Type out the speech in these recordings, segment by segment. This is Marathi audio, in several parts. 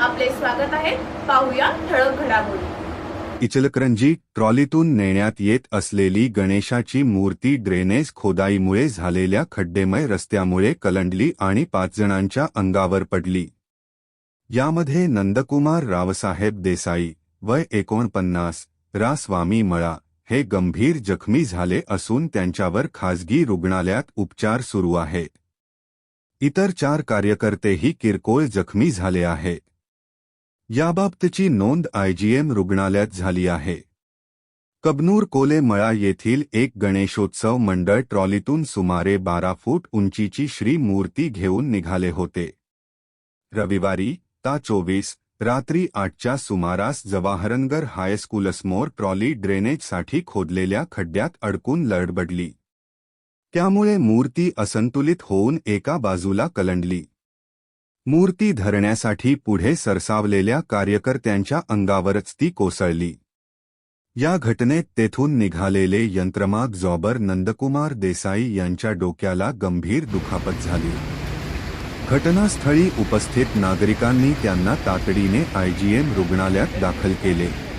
आपले स्वागत आहे. पाहूया ठळक घडामोडी. इचलकरंजी ट्रॉलीतून नेण्यात येत असलेली गणेशाची मूर्ती ड्रेनेज खोदाईमुळे झालेल्या खड्डेमय रस्त्यामुळे कलंडली आणि पाच जणांच्या अंगावर पडली. यामध्ये नंदकुमार रावसाहेब देसाई वय एकोणपन्नास रा स्वामी मळा हे गंभीर जखमी झाले असून त्यांच्यावर खासगी रुग्णालयात उपचार सुरू आहेत. इतर चार कार्यकर्तेही किरकोळ जखमी झाले आहेत याबाबतची नोंद आयजीएम रुग्णालयात झाली आहे. कबनूर कोले मळा येथील एक गणेशोत्सव मंडळ ट्रॉलीतून सुमारे बारा फूट उंचीची श्री मूर्ती घेऊन निघाले होते. रविवारी ता चोवीस रात्री आठच्या सुमारास जवाहरनगर हायस्कूलसमोर ट्रॉली ड्रेनेजसाठी खोदलेल्या खड्ड्यात अडकून लडबडली. त्यामुळे मूर्ती असंतुलित होऊन एका बाजूला कलंडली. मूर्ती धरण्यासाठी पुढे सरसावलेल्या कार्यकर्त्यांच्या अंगावरच ती कोसळली. या घटनेत तेथून निघालेले यंत्रमाग जॉबर नंदकुमार देसाई यांच्या डोक्याला गंभीर दुखापत झाली. घटनास्थळी उपस्थित नागरिकांनी त्यांना तातडीने आयजीएम रुग्णालयात दाखल केले.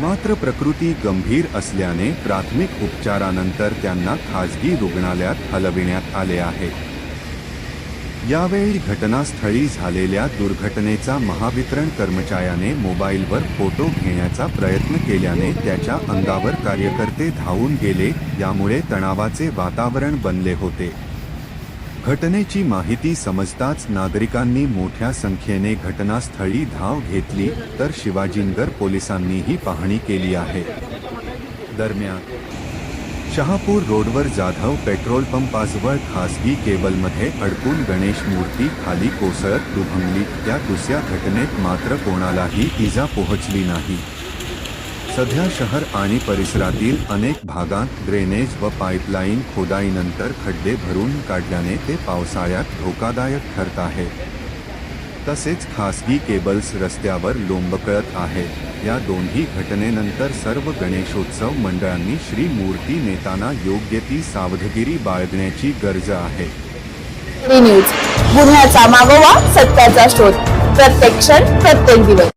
मात्र प्रकृती गंभीर असल्याने प्राथमिक उपचारानंतर त्यांना खाजगी रुग्णालयात हलविण्यात आले आहे. यावेळी घटनास्थळी झालेल्या दुर्घटनेचा महावितरण कर्मचाऱ्याने मोबाईलवर फोटो घेण्याचा प्रयत्न केल्याने त्याच्या अंगावर कार्यकर्ते धावून गेले यामुळे तणावाचे वातावरण बनले होते. घटनेची माहिती समजताच नागरिकांनी मोठ्या संख्येने घटनास्थळी धाव घेतली तर शिवाजीनगर पोलिसांनीही पाहणी केली आहे. दरम्यान शहापूर रोडवर जाधव पेट्रोल पंपाजवळ खासगी केबलमध्ये अडकून गणेश मूर्ती खाली कोसळत दुभंगली त्या दुसऱ्या घटनेत मात्र कोणालाही इजा पोहोचली नाही. सध्या शहर आणि परिसरातील अनेक भागात ड्रेनेज व पाईपलाईन खोदाईनंतर खड्डे भरून काढल्याने ते पावसाळ्यात धोकादायक ठरत आहे. तसेच खासगी केबल्स रस्त्यावर लोंबकळत आहे. या दोन्ही घटनेनंतर सर्व गणेशोत्सव मंडळांनी श्री मूर्ती नेताना योग्य ती सावधगिरी बाळगण्याची गरज आहे. न्यूज गुन्ह्याचा मागोवा सत्याचा शोध. प्रत्येक क्षण प्रत्येक दिवस.